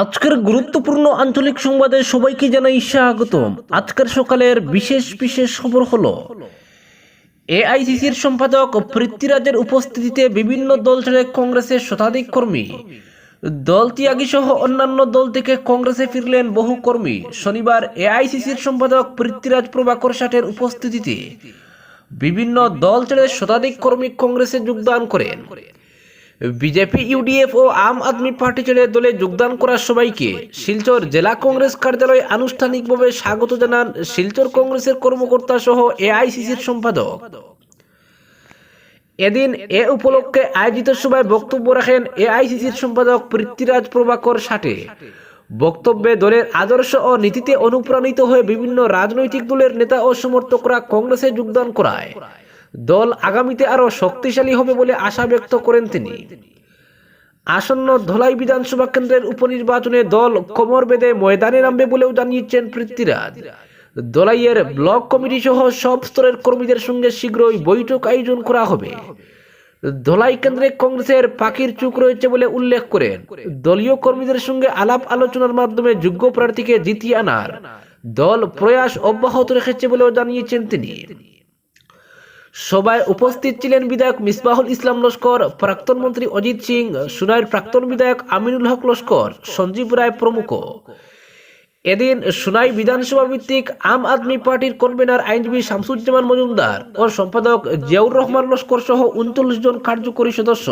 আজকের গুরুত্বপূর্ণ আঞ্চলিক সংবাদে সবাইকে জানাই স্বাগতম। আজকের সকালের বিশেষ বিশেষ খবর হলো, এআইসিসির সম্পাদক পৃথ্বীরাজের উপস্থিতিতে বিভিন্ন দল ছেড়ে কংগ্রেসের শতাধিক কর্মী। দল ত্যাগী সহ অন্যান্য দল থেকে কংগ্রেসে ফিরলেন বহু কর্মী। শনিবার এআইসিসির সম্পাদক পৃথ্বীরাজ প্রভাকর ষাটের উপস্থিতিতে বিভিন্ন দল ছেড়ে শতাধিক কর্মী কংগ্রেসে যোগদান করেন। বিজেপি, ইউডিএফ ও আম আদমি পার্টি ছেড়ে দলে যোগদান করা সবাইকে শিলচর জেলা কংগ্রেস কার্যালয়ে আনুষ্ঠানিকভাবে স্বাগত জানান শিলচর কংগ্রেসের কর্মকর্তা সহ এআইসিসির সম্পাদক। এদিন এ উপলক্ষে আয়োজিত সভায় বক্তব্য রাখেন এআইসিসির সম্পাদক পৃথ্বীরাজ প্রভাকর ষাটে বক্তব্যে দলের আদর্শ ও নীতিতে অনুপ্রাণিত হয়ে বিভিন্ন রাজনৈতিক দলের নেতা ও সমর্থকরা কংগ্রেসে যোগদান করায়। দল আগামীতে আরও শক্তিশালী হবে বলে আশা ব্যক্ত করেন তিনি। আসন্ন ধলাই বিধানসভা কেন্দ্রের উপনির্বাচনে দল কোমর বেঁধে ময়দানে নামবে বলেও জানিয়েছেন পৃথ্বীরাজ। দলাইয়ের ব্লক কমিটি সহ সব স্তরের কর্মীদের সঙ্গে শীঘ্রই বৈঠক আয়োজন করা হবে। ধলাই কেন্দ্রে কংগ্রেসের পাখির চুক রয়েছে বলে উল্লেখ করেন। দলীয় কর্মীদের সঙ্গে আলাপ আলোচনার মাধ্যমে যোগ্য প্রার্থীকে জিতিয়ে আনার। দল প্রয়াস অব্যাহত রেখেছে বলেও জানিয়েছেন তিনি। সভায় উপস্থিত ছিলেন বিধায়ক মিসবাহুল ইসলাম লস্কর, প্রাক্তন মন্ত্রী অজিত সিং, সুনাইয়ের প্রাক্তন বিধায়ক আমিনুল হক লস্কর, সঞ্জীব রায় প্রমুখ। এদিন সুনাই বিধানসভা ভিত্তিক আম আদমি পার্টির কনভেনার আইনজীবী শামসুজ্জামান মজুমদার ও সম্পাদক জিয়াউর রহমান লস্কর সহ উনচল্লিশ জন কার্যকরী সদস্য।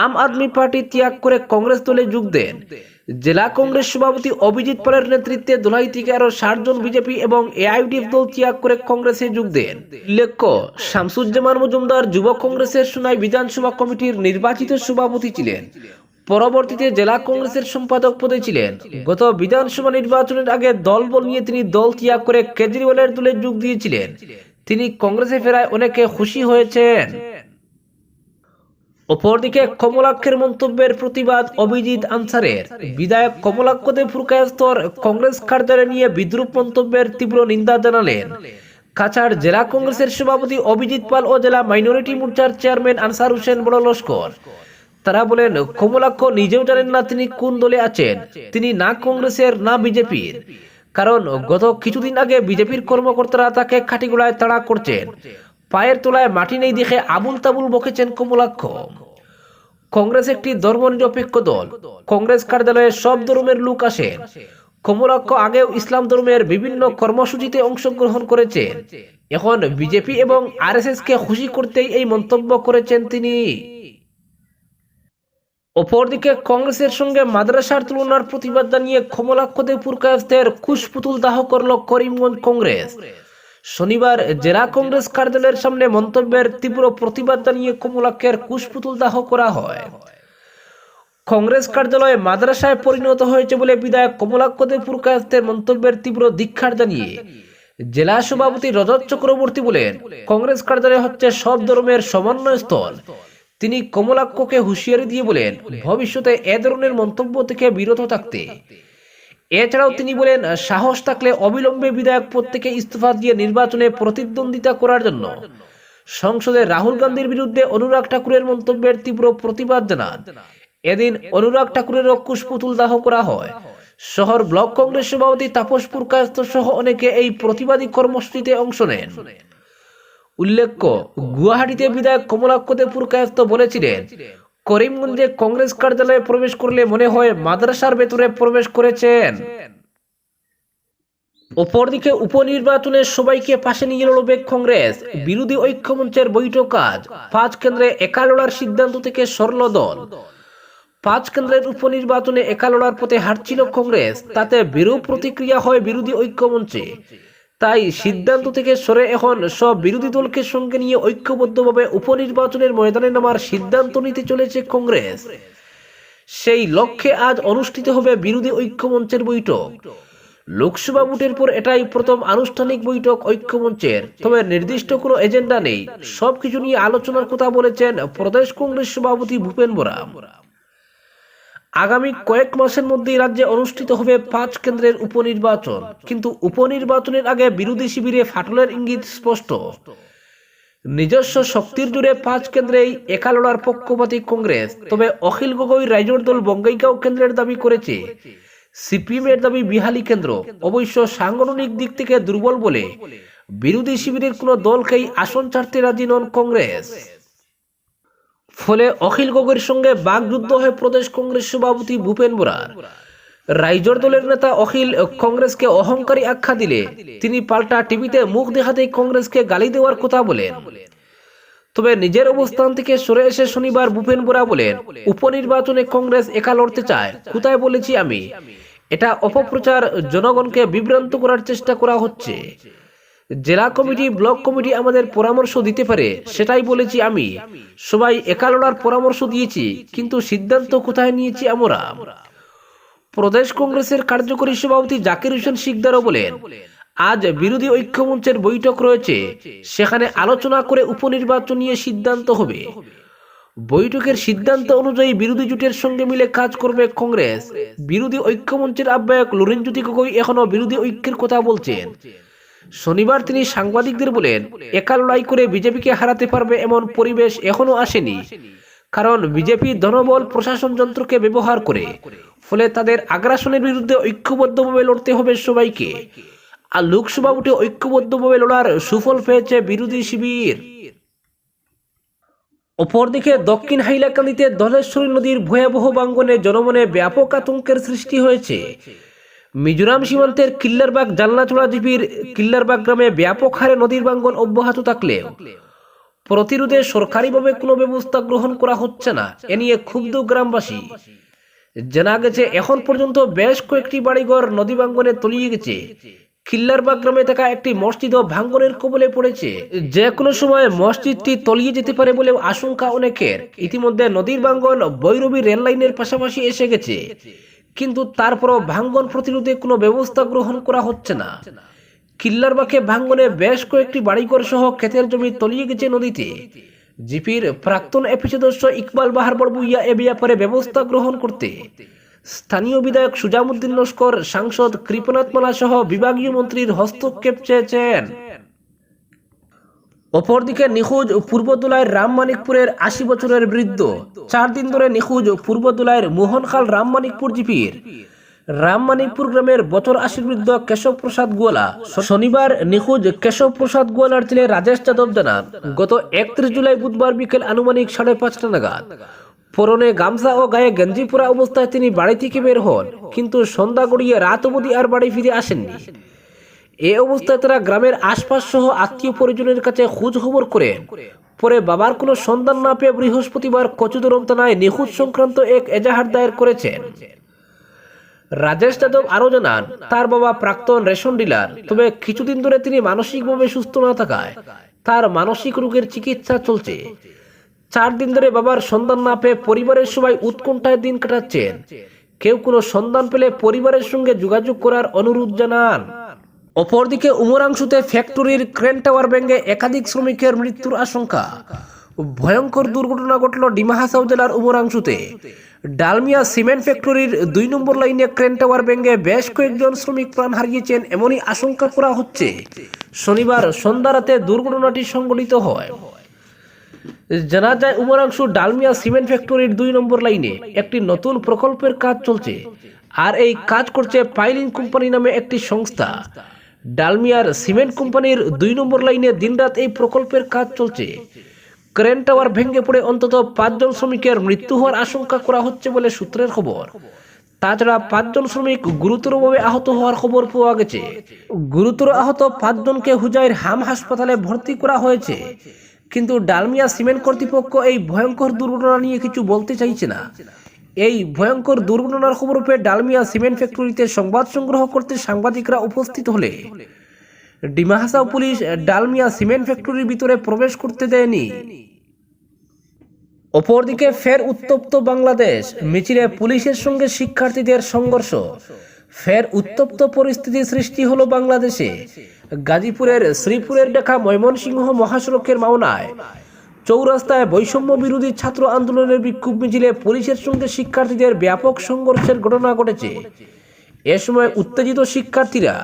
আম আদমি পার্টি ত্যাগ করে কংগ্রেস দলে যোগ দেন। জেলা কংগ্রেস সভাপতি অভিজিৎ পালের নেতৃত্বে দোলাই থেকে আরও জন বিজেপি এবং এআইডিএফ দল ত্যাগ করে কংগ্রেসে যোগ দেন। উল্লেখ্য, শামসুজ্জামান মজুমদার যুব কংগ্রেসের সোনাই বিধানসভা কমিটির নির্বাচিত সভাপতি ছিলেন। পরবর্তীতে জেলা কংগ্রেসের সম্পাদক পদে ছিলেন। গত বিধানসভা নির্বাচনের আগে দল বল নিয়ে তিনি দল ত্যাগ করে কেজরিওয়ালের দলে যোগ দিয়েছিলেন। তিনি কংগ্রেসে ফেরায় অনেকে খুশি হয়েছেন। অপরদিকে কমলাক্ষের মন্তব্যের প্রতিবাদ অভিজিৎ আনসারের। বিধায়ক কমলাক্ষতে ফুরকায়স্তর কংগ্রেস কার্যালয় নিয়ে বিদ্রুপ মন্তব্যের তীব্র নিন্দা জানালেন। কাছাড় জেলা কংগ্রেসের সভাপতি অভিজিৎ পাল ও জেলা মাইনরিটি মোর্চার চেয়ারম্যান আনসার হোসেন বড় লস্কর তারা বলেন, কমলাক্ষ নিজেও জানেন না তিনি কোন দলে আছেন। তিনি না কংগ্রেসের, না বিজেপির। কারণ গত কিছুদিন আগে বিজেপির কর্মকর্তারা তাকে খাটিগুলায় তাড়া করছেন। পায়ের তলায় মাটি নেই দেখে আবুল তাবুল বকেছেন কমলাক্ষ। কংগ্রেস একটি ধর্মনিরপেক্ষ দল। কংগ্রেস কার্যালয়ে সব ধর্মের লোক আসেন। কমলাক্ষ আগেও ইসলাম ধর্মের বিভিন্ন কর্মসূচিতে অংশগ্রহণ করেছেন। এখন বিজেপি এবং আরএসএস কে খুশি করতেই এই মন্তব্য করেছেন তিনি। অপরদিকে কংগ্রেসের সঙ্গে মাদ্রাসার তুলনার প্রতিবাদ জানিয়ে কমলাক্ষতে পুরকায়স্তের কুশপুতুল দাহ করল করিমগঞ্জ কংগ্রেস। শনিবার জেলা কংগ্রেস কার্যালয়ের সামনে মন্তব্যের তীব্র প্রতিবাদ জানিয়ে কমলাক্ষের কুশপুতুল দাহ করা হয়। কংগ্রেস কার্যালয়ে মাদ্রাসায় পরিণত হয়েছে বলে বিধায়ক কমলাক্ষতে পুরকায়স্তের মন্তব্যের তীব্র দীক্ষার জানিয়ে জেলা সভাপতি রজত চক্রবর্তী বলেন, কংগ্রেস কার্যালয় হচ্ছে সব ধর্মের সমন্বয় স্থল। তিনি কমলাক্ষকে হুঁশিয়ারি দিয়ে বলেন, ভবিষ্যতে এ ধরনের মন্তব্য থেকে বিরত থাকতে। এছাড়াও তিনি বলেন, সাহস থাকলে অবিলম্বে বিধায়ক পদ থেকে ইস্তফা দিয়ে নির্বাচনে প্রতিদ্বন্দ্বিতা করার জন্য। সংসদে রাহুল গান্ধীর বিরুদ্ধে অনুরাগ ঠাকুরের মন্তব্যের তীব্র প্রতিবাদ জানান। এদিন অনুরাগ ঠাকুরের কুশপুতুল দাহ করা হয়। শহর ব্লক কংগ্রেস সভাপতি তাপস পুরকায়স্ত সহ অনেকে এই প্রতিবাদী কর্মসূচিতে অংশ নেন। উল্লেখ্য, গুয়াহাটিতে বিধায়ক কমলাক্ষতে পুরকায়স্ত বলেছিলেন করিমগঞ্জে কংগ্রেস কার্যালয়ে প্রবেশ করলে মনে হয় মাদ্রাসার ভেতরে প্রবেশ করেছেন। অপরদিকে উপনির্বাচনে সবাইকে পাশে নিয়ে লড়বে কংগ্রেস। বিরোধী ঐক্যমঞ্চের বৈঠক কাজ পাঁচ কেন্দ্রে একা লড়ার সিদ্ধান্ত থেকে সরল দল। পাঁচ কেন্দ্রের উপনির্বাচনে একা লড়ার পথে হারছিল কংগ্রেস, তাতে বিরূপ প্রতিক্রিয়া হয় বিরোধী ঐক্যমঞ্চে। তাই সিদ্ধান্ত থেকে সরে এখন সব বিরোধী দলকে সঙ্গে নিয়ে ঐক্যবদ্ধভাবে উপনির্বাচনের ময়দানে নামার সিদ্ধান্ত নিতে চলেছে কংগ্রেস। সেই লক্ষ্যে আজ অনুষ্ঠিত হবে বিরোধী ঐক্যমঞ্চের বৈঠক। লোকসভা ভোটের পর এটাই প্রথম আনুষ্ঠানিক বৈঠক ঐক্যমঞ্চের। তবে নির্দিষ্ট কোনো এজেন্ডা নেই। সবকিছু নিয়ে আলোচনার কথা বলেছেন প্রদেশ কংগ্রেস সভাপতি ভূপেন বোরা আগামী কয়েক মাসের মধ্যেই রাজ্যে অনুষ্ঠিত হবে পাঁচ কেন্দ্রের উপনির্বাচন। কিন্তু উপনির্বাচনের আগে বিরোধী শিবিরে ফাটলের ইঙ্গিত স্পষ্ট। নিজস্ব শক্তির জুড়ে পাঁচ কেন্দ্রেই একা লড়ার পক্ষপাতী কংগ্রেস। তবে অখিল গগৈ রাইজোর দল বঙ্গাইগাঁও কেন্দ্রের দাবি করেছে সিপিএম এর দাবি বিহালি কেন্দ্র। অবশ্য সাংগঠনিক দিক থেকে দুর্বল বলে বিরোধী শিবিরের কোনো দলকেই আসন ছাড়তে রাজি নন কংগ্রেস। ফলে অখিল গগৈর সঙ্গে বাগযুদ্ধ হয় প্রদেশ কংগ্রেস সভাপতি ভূপেন বোরার। রাইজর দলের নেতা অখিল কংগ্রেসকে অহংকারী আখ্যা দিলে তিনি পাল্টা টিভিতে মুখ দেখাতেই কংগ্রেসকে গালি দেওয়ার কথা বলেন। তবে নিজের অবস্থান থেকে সরে এসে শনিবার ভূপেন বোরা বলেন, উপনির্বাচনে কংগ্রেস একা লড়তে চায়, কোথায় বলেছি আমি? এটা অপপ্রচার, জনগণকে বিভ্রান্ত করার চেষ্টা করা হচ্ছে। জেলা কমিটি, ব্লক কমিটি আমাদের পরামর্শ দিতে পারে, সেটাই বলেছি আমি। সবাই একা লড়ার পরামর্শ দিয়েছি, কিন্তু সিদ্ধান্ত কোথায় নিয়েছি আমরা? প্রদেশ কংগ্রেসের কার্যকরী সভাপতি জাকির হোসেন শিকদারও বলেন, আজ বিরোধী ঐক্যমঞ্চের বৈঠক রয়েছে, সেখানে আলোচনা করে উপনির্বাচন নিয়ে সিদ্ধান্ত হবে। বৈঠকের সিদ্ধান্ত অনুযায়ী বিরোধী জোটের সঙ্গে মিলে কাজ করবে কংগ্রেস। বিরোধী ঐক্যমঞ্চের আহ্বায়ক লুরিনজ্যোতি গগৈ এখনও বিরোধী ঐক্যের কথা বলছেন। শনিবার তিনি সাংবাদিকদের বলেন একা লড়াই করে বিজেপিকে হারাতে পারবে এমন পরিবেশ এখনও আসেনি। কারণ বিজেপি ধনবল প্রশাসন যন্ত্রকে ব্যবহার করে, ফলে তাদের আগ্রাসনের বিরুদ্ধে ঐক্যবদ্ধভাবে লড়তে হবে সবাইকে। আর লোকসভা উঠে ঐক্যবদ্ধভাবে লড়ার সুফল পেয়েছে বিরোধী শিবির। অপরদিকে দক্ষিণ হাইলাকান্দিতে ধলেশ্বরী নদীর ভয়াবহ বাঙ্গনে জনমনে ব্যাপক আতঙ্কের সৃষ্টি হয়েছে। মিজোরাম সীমান্তের কিল্লারবাগ জালনাচড়া জিপির কিল্লারবাগ গ্রামে ব্যাপক হারে নদীর বাঙ্গন অব্যাহত থাকলেও প্রতিরোধে সরকারিভাবে কোনো ব্যবস্থা গ্রহণ করা হচ্ছে না। এ নিয়ে ক্ষুব্ধ গ্রামবাসী। জানা গেছে, এখন পর্যন্ত বেশ কয়েকটি বাড়িঘর নদী বাঙ্গনে তলিয়ে গেছে। খিল্লারবাগ গ্রামে থাকা একটি মসজিদও ভাঙ্গনের কবলে পড়েছে। যে কোনো সময় মসজিদটি তলিয়ে যেতে পারে বলেও আশঙ্কা অনেকের। ইতিমধ্যে নদীর ভাঙ্গন বৈরবী রেললাইনের পাশাপাশি এসে গেছে। কিন্তু তারপরও ভাঙ্গন প্রতিরোধে কোনো ব্যবস্থা গ্রহণ করা হচ্ছে না। কিল্লারবাগে ভাঙ্গনে বেশ কয়েকটি বাড়িঘর সহ ক্ষেতের জমি তলিয়ে গেছে নদীতে। জিপির প্রাক্তন এপি সদস্য ইকবাল বাহার বড়বুইয়া এ ব্যাপারে ব্যবস্থা গ্রহণ করতে। স্থানীয় বিধায়ক সুজামুদ্দিন লস্কর, সাংসদ কৃপনাথ মালা সহ বিভাগীয় মন্ত্রীর হস্তক্ষেপ চেয়েছেন। অপরদিকে নিখোঁজ পূর্বদুলাইয়ের রামমানিকপুরের আশি বছরের বৃদ্ধ। চার দিন ধরে নিখোঁজ পূর্বদুলাইয়ের মোহনখাল রামমানিকপুর জিপির। রামমানিকপুর গ্রামের বছর আশির বৃদ্ধ কেশব প্রসাদ গোয়ালা শনিবার নিখোঁজ কেশব প্রসাদ গোয়ালার ছেলে রাজেশ যাদব জানান, গত একত্রিশ জুলাই বুধবার বিকেল আনুমানিক সাড়ে পাঁচটা নাগাদ। পরনে গামছা ও গায়ে গেঞ্জি পরা অবস্থায় তিনি বাড়ি থেকে বের হন, কিন্তু সন্ধ্যা গড়িয়ে রাত অবধি আর বাড়ি ফিরে আসেননি। এ অবস্থায় তারা গ্রামের আশপাশ সহ আত্মীয় পরিজনের কাছে খোঁজ খবর করেন পরে বাবার কোনো সন্ধান না পেয়ে বৃহস্পতিবার কচুদরম থানায় নিখোঁজ সংক্রান্ত এক এজাহার দায়ের করেছেন। রাজেশ যাদব আরও জানান, তার বাবা প্রাক্তন রেশন ডিলার, তবে কিছুদিন ধরে তিনি মানসিকভাবে সুস্থ না থাকায় তার মানসিক রোগের চিকিৎসা চলছে। চার দিন ধরে বাবার সন্ধান না পেয়ে পরিবারের সবাই উৎকণ্ঠায় দিন কাটাচ্ছেন। কেউ কোনো সন্ধান পেলে পরিবারের সঙ্গে যোগাযোগ করার অনুরোধ জানান। অপরদিকে উমরাংশুতে ফ্যাক্টরির ক্রেন টাওয়ার ভেঙে একাধিক শ্রমিকের মৃত্যুর আশঙ্কা। ভয়ঙ্কর দুর্ঘটনা ঘটল ডিমাহাসাও জেলার উমরাংশুতে। ডালমিয়া সিমেন্ট ফ্যাক্টরির দুই নম্বর লাইনে ক্রেন টাওয়ার ভেঙে বেশ কয়েকজন শ্রমিক প্রাণ হারিয়েছেন এমনই আশঙ্কা করা হচ্ছে। শনিবার সন্ধ্যা রাতে দুর্ঘটনাটি সংঘটিত হয়। জানা যায় উমরাংশু ডালমিয়া সিমেন্ট ফ্যাক্টরির দুই নম্বর লাইনে একটি নতুন প্রকল্পের কাজ চলছে। আর এই কাজ করছে পাইলিং কোম্পানি নামে একটি সংস্থা। ডালমিয়ার সিমেন্ট কোম্পানির দুই নম্বর লাইনে দিনরাত এই প্রকল্পের কাজ চলছে। ক্রেন টাওয়ার ভেঙে পড়ে অন্তত পাঁচজন শ্রমিকের মৃত্যু হওয়ার আশঙ্কা করা হচ্ছে বলে সূত্রের খবর। তাছাড়া পাঁচজন শ্রমিক গুরুতরভাবে আহত হওয়ার খবর পাওয়া গেছে। গুরুতর আহত পাঁচজনকে হুজাইর হাম হাসপাতালে ভর্তি করা হয়েছে। কিন্তু ডালমিয়া সিমেন্ট কর্তৃপক্ষ এই ভয়ঙ্কর দুর্ঘটনা নিয়ে কিছু বলতে চাইছে না। এই ভয়ঙ্কর দুর্ঘটনার খবর পেয়ে ডালমিয়া সিমেন্ট ফ্যাক্টরিতে সংবাদ সংগ্রহ করতে সাংবাদিকরা উপস্থিত হলে ডিমাহাসা পুলিশ ডালমিয়া সিমেন্ট ফ্যাক্টরির ভিতরে প্রবেশ করতে দেয়নি। অপরদিকে ফের উত্তপ্ত বাংলাদেশ, মিছিলে পুলিশের সঙ্গে শিক্ষার্থীদের সংঘর্ষ। ফের উত্তপ্ত পরিস্থিতি সৃষ্টি হলো বাংলাদেশে। গাজীপুরের শ্রীপুরের দেখা ময়মনসিংহ মহাসড়কের মাওনায়। চৌরাস্তায় বৈষম্য বিরোধী ছাত্র আন্দোলনের বিক্ষোভ মিছিলে পুলিশের সঙ্গে শিক্ষার্থীদের ব্যাপক সংঘর্ষের ঘটনা ঘটেছে। এ সময় উত্তেজিত শিক্ষার্থীরা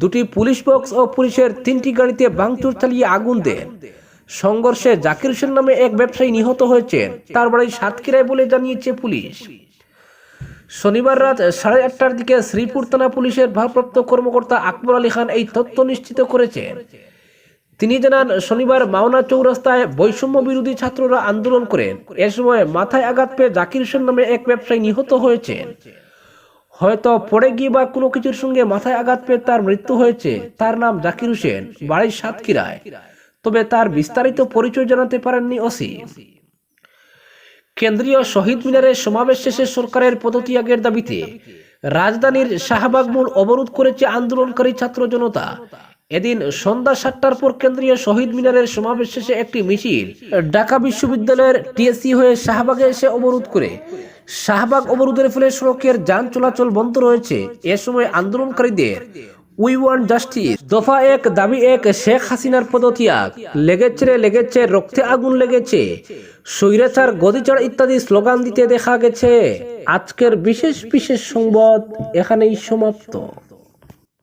দুটি পুলিশ বক্স ও পুলিশের তিনটি গাড়িতে ভাঙচুর চালিয়ে আগুন দেন সংঘর্ষে জাকির হোসেন নামে এক ব্যবসায়ী নিহত হয়েছেন। তার বাড়ি সাতক্ষীরায় বলে জানিয়েছে পুলিশ। শনিবার রাত সাড়ে আটটার দিকে শ্রীপুর থানা পুলিশের ভারপ্রাপ্ত কর্মকর্তা আকবর আলী খান এই তথ্য নিশ্চিত করেছেন। তিনি জানান, শনিবার মাওনা চৌরাস্তায় বৈষম্য বিরোধী ছাত্ররা আন্দোলন করেন এ সময় মাথায় আঘাত পেয়ে জাকির হোসেন নামে এক ব্যবসায়ী নিহত হয়েছেন হয়তো পড়ে গিয়ে বা কোনো কিছুর সঙ্গে মাথায় আঘাত পেয়ে তার মৃত্যু হয়েছে। তার নাম জাকির হোসেন বাড়ির সাতক্ষীরায়। তবে তার বিস্তারিত পরিচয় জানাতে পারেননি ওসি। কেন্দ্রীয় শহীদ মিনারে সমাবেশ শেষে সরকারের পদত্যাগের দাবিতে রাজধানীর শাহবাগ মোড় অবরোধ করেছে আন্দোলনকারী ছাত্র জনতা। এদিন সন্ধ্যা সাতটার পর কেন্দ্রীয় শহীদ মিনারের সমাবেশ শেষে একটি মিছিল ঢাকা বিশ্ববিদ্যালয়ের টিএসসি হয়ে শাহবাগে এসে অবরোধ করে। শাহবাগ অবরোধের ফলে সড়কের যান চলাচল বন্ধ রয়েছে। এ সময় আন্দোলনকারীদের উই ওয়ান জাস্টিস, দফা এক, দাবি এক, শেখ হাসিনার পদত্যাগ, লেগেছে রে লেগেছে, রক্তে আগুন লেগেছে। স্বৈরাচার গদিচড় ইত্যাদি স্লোগান দিতে দেখা গেছে। আজকের বিশেষ বিশেষ সংবাদ এখানেই সমাপ্ত।